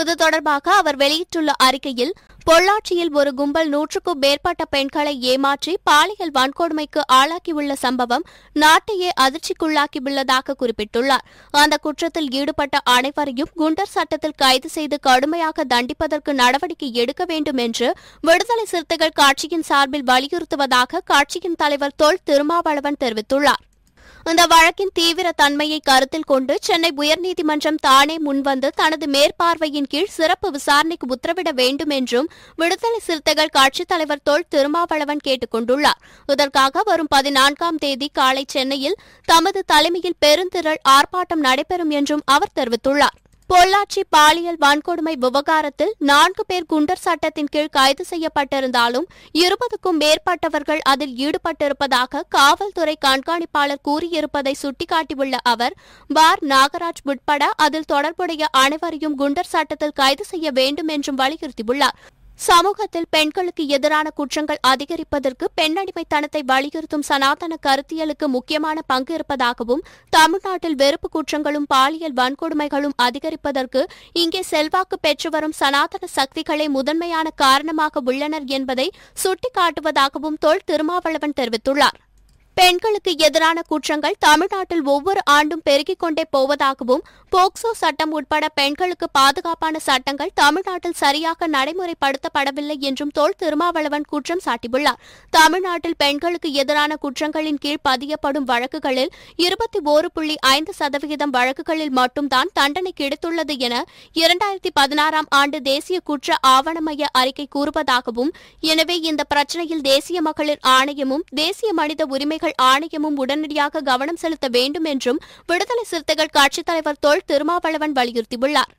இது தொடர்பாக அவர் வெளியிட்டுள்ள அறிக்கையில் பொள்ளாச்சியில் ஒரு கும்பல் நூற்றுக்கும் மேற்பட்ட பெண்களை ஏமாற்றி பாலியல் வன்கொடுமைக்கு ஆளாக்கியுள்ள சம்பவம் நாட்டையே அதிர்ச்சிக்குள்ளாக்கியுள்ளதாக குறிப்பிட்டுள்ளார். அந்த குற்றத்தில் ஈடுபட்ட அனைவரையும் குண்டர் சட்டத்தில் கைது செய்து கடுமையாக தண்டிப்பதற்கு நடவடிக்கை எடுக்க வேண்டும் என்று விடுதலை சிறுத்தைகள் கட்சியின் சார்பில் வலியுறுத்துவதாக கட்சியின் தலைவர் தொல் திருமாவளவன் தெரிவித்துள்ளார். இந்த வழக்கின் தீவிர தன்மையை கருத்தில் கொண்டு சென்னை உயர்நீதிமன்றம் தானே முன்வந்து தனது மேற்பார்வையின் கீழ் சிறப்பு விசாரணைக்கு உத்தரவிட வேண்டும் என்றும் விடுதலை சிறுத்தைகள் கட்சித் தலைவர் தொல் திருமாவளவன் கேட்டுக் கொண்டுள்ளார். இதற்காக வரும் பதினான்காம் தேதி காலை சென்னையில் தமது தலைமையில் பெருந்திரள் ஆர்ப்பாட்டம் நடைபெறும் என்றும் அவர் தெரிவித்துள்ளார். பொள்ளாச்சி பாலியல் வன்கொடுமை விவகாரத்தில் நான்கு பேர் குண்டர் சட்டத்தின் கீழ் கைது செய்யப்பட்டிருந்தாலும் இருபதுக்கும் மேற்பட்டவர்கள் அதில் ஈடுபட்டிருப்பதாக காவல்துறை கண்காணிப்பாளர் கூறியிருப்பதை சுட்டிக்காட்டியுள்ள அவர் பார் நாகராஜ் உட்பட அதில் தொடர்புடைய அனைவரையும் குண்டர் சட்டத்தில் கைது செய்ய வேண்டும் என்றும் வலியுறுத்தியுள்ளார். சமூகத்தில் பெண்களுக்கு எதிரான குற்றங்கள் அதிகரிப்பதற்கு பெண்ணடிமைத்தனத்தை வலியுறுத்தும் சனாதன கருத்தியலுக்கு முக்கியமான பங்கு இருப்பதாகவும் தமிழ்நாட்டில் வெறுப்பு குற்றங்களும் பாலியல் வன்கொடுமைகளும் அதிகரிப்பதற்கு இங்கே செல்வாக்கு பெற்று வரும் சனாதன சக்திகளே முதன்மையான காரணமாக உள்ளனர் என்பதை சுட்டிக்காட்டுவதாகவும் தொல் திருமாவளவன் தெரிவித்துள்ளார். பெண்களுக்கு எதிரான குற்றங்கள் தமிழ்நாட்டில் ஒவ்வொரு ஆண்டும் பெருகிக் கொண்டே போவதாகவும் போக்சோ சட்டம் உட்பட பெண்களுக்கு பாதுகாப்பான சட்டங்கள் தமிழ்நாட்டில் சரியாக நடைமுறைப்படுத்தப்படவில்லை என்றும் தோல் திருமாவளவன் குற்றம் சாட்டியுள்ளார். தமிழ்நாட்டில் பெண்களுக்கு எதிரான குற்றங்களின் கீழ் பதியப்படும் வழக்குகளில் இருபத்தி ஓரு புள்ளி ஐந்து சதவிகிதம் வழக்குகளில் மட்டும்தான் தண்டனை கிடைத்துள்ளது என இரண்டாயிரத்தி பதினாறாம் ஆண்டு தேசிய குற்ற ஆவண மைய அறிக்கை கூறுவதாகவும் எனவே இந்த பிரச்சினையில் தேசிய மகளிர் ஆணையமும் தேசிய மனித உரிமைகள் ஆணையமும் உடனடியாக கவனம் செலுத்த வேண்டும் என்றும் விடுதலை சிறுத்தைகள் கட்சித் தலைவர் தொல் திருமாவளவன் வலியுறுத்தியுள்ளார்.